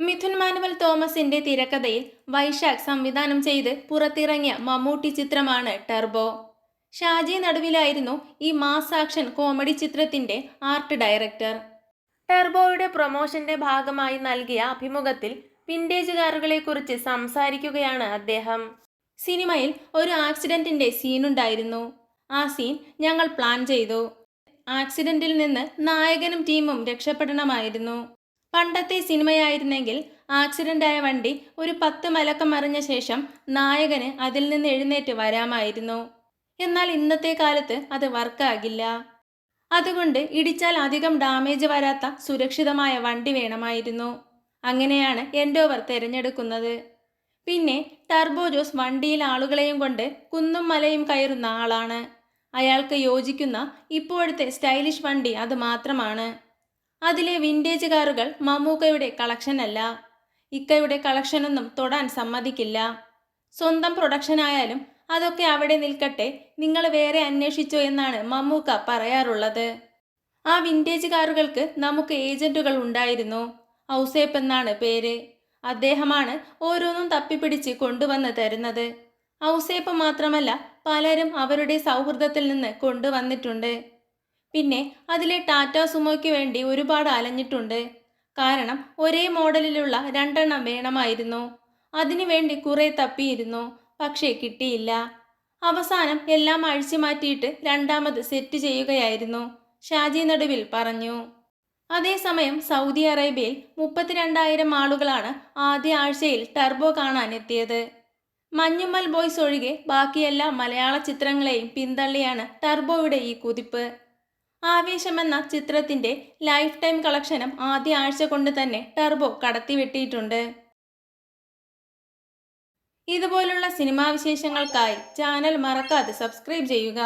Mithun manual തോമസിന്റെ തിരക്കഥയിൽ വൈശാഖ് സംവിധാനം ചെയ്ത് പുറത്തിറങ്ങിയ മമ്മൂട്ടി ചിത്രമാണ് ടെർബോ. ഷാജി നടുവിലായിരുന്നു ഈ മാസ് ആക്ഷൻ കോമഡി ചിത്രത്തിന്റെ ആർട്ട് ഡയറക്ടർ. ടെർബോയുടെ പ്രൊമോഷന്റെ ഭാഗമായി നൽകിയ അഭിമുഖത്തിൽ വിന്റേജ് കാറുകളെക്കുറിച്ച് സംസാരിക്കുകയാണ് അദ്ദേഹം. സിനിമയിൽ ഒരു ആക്സിഡന്റിന്റെ സീനുണ്ടായിരുന്നു. ആ സീൻ ഞങ്ങൾ പ്ലാൻ ചെയ്തു. ആക്സിഡന്റിൽ നിന്ന് നായകനും ടീമും രക്ഷപ്പെടണമായിരുന്നു. പണ്ടത്തെ സിനിമയായിരുന്നെങ്കിൽ ആക്സിഡന്റായ വണ്ടി ഒരു പത്ത് മലക്കം മറിഞ്ഞ ശേഷം നായകന് അതിൽ നിന്ന് എഴുന്നേറ്റ് വരാമായിരുന്നു. എന്നാൽ ഇന്നത്തെ കാലത്ത് അത് വർക്കാകില്ല. അതുകൊണ്ട് ഇടിച്ചാൽ അധികം ഡാമേജ് വരാത്ത സുരക്ഷിതമായ വണ്ടി വേണമായിരുന്നു. അങ്ങനെയാണ് എൻഡോവർ തിരഞ്ഞെടുക്കുന്നത്. പിന്നെ ടർബോ ജോസ് വണ്ടിയിൽ ആളുകളെയും കൊണ്ട് കുന്നും മലയും കയറുന്ന ആളാണ്. അയാൾക്ക് യോജിക്കുന്ന ഇപ്പോഴത്തെ സ്റ്റൈലിഷ് വണ്ടി അത് മാത്രമാണ്. അതിലെ വിന്റേജ് കാറുകൾ മമ്മൂക്കയുടെ കളക്ഷനല്ല ഇക്കയുടെ കളക്ഷനൊന്നും തൊടാൻ സമ്മതിക്കില്ല. സ്വന്തം പ്രൊഡക്ഷനായാലും അതൊക്കെ അവിടെ നിൽക്കട്ടെ നിങ്ങൾ വേറെ അന്വേഷിച്ചോ എന്നാണ് മമ്മൂക്ക പറയാറുള്ളത്. ആ വിന്റേജ് കാറുകൾക്ക് നമുക്ക് ഏജന്റുകൾ ഉണ്ടായിരുന്നു. ഔസേപ്പ് എന്നാണ് പേര്. അദ്ദേഹമാണ് ഓരോന്നും തപ്പിപ്പിടിച്ച് കൊണ്ടുവന്ന് തരുന്നത്. ഔസേപ്പ് മാത്രമല്ല പലരും അവരുടെ സൗഹൃദത്തിൽ നിന്ന് കൊണ്ടുവന്നിട്ടുണ്ട്. പിന്നെ അതിലെ ടാറ്റ സുമോയ്ക്ക് വേണ്ടി ഒരുപാട് അലഞ്ഞിട്ടുണ്ട്. കാരണം ഒരേ മോഡലിലുള്ള രണ്ടെണ്ണം വേണമായിരുന്നു. അതിനുവേണ്ടി കുറെ തപ്പിയിരുന്നു പക്ഷേ കിട്ടിയില്ല. അവസാനം എല്ലാം അഴിച്ചു മാറ്റിയിട്ട് രണ്ടാമത് സെറ്റ് ചെയ്യുകയായിരുന്നു ഷാജി നടുവിൽ പറഞ്ഞു. അതേസമയം സൗദി അറേബ്യയിൽ മുപ്പത്തിരണ്ടായിരം ആളുകളാണ് ആദ്യ ആഴ്ചയിൽ ടർബോ കാണാനെത്തിയത്. മഞ്ഞുമ്മൽ ബോയ്സ് ഒഴികെ ബാക്കിയെല്ലാ മലയാള ചിത്രങ്ങളെയും പിന്തള്ളിയാണ് ടർബോയുടെ ഈ കുതിപ്പ്. ആവേശമെന്ന ചിത്രത്തിന്റെ ലൈഫ് ടൈം കളക്ഷനും ആദ്യ ആഴ്ച കൊണ്ട് തന്നെ ടർബോ കടത്തിവെട്ടിയിട്ടുണ്ട്. ഇതുപോലുള്ള സിനിമാ വിശേഷങ്ങൾക്കായി ചാനൽ മറക്കാതെ സബ്സ്ക്രൈബ് ചെയ്യുക.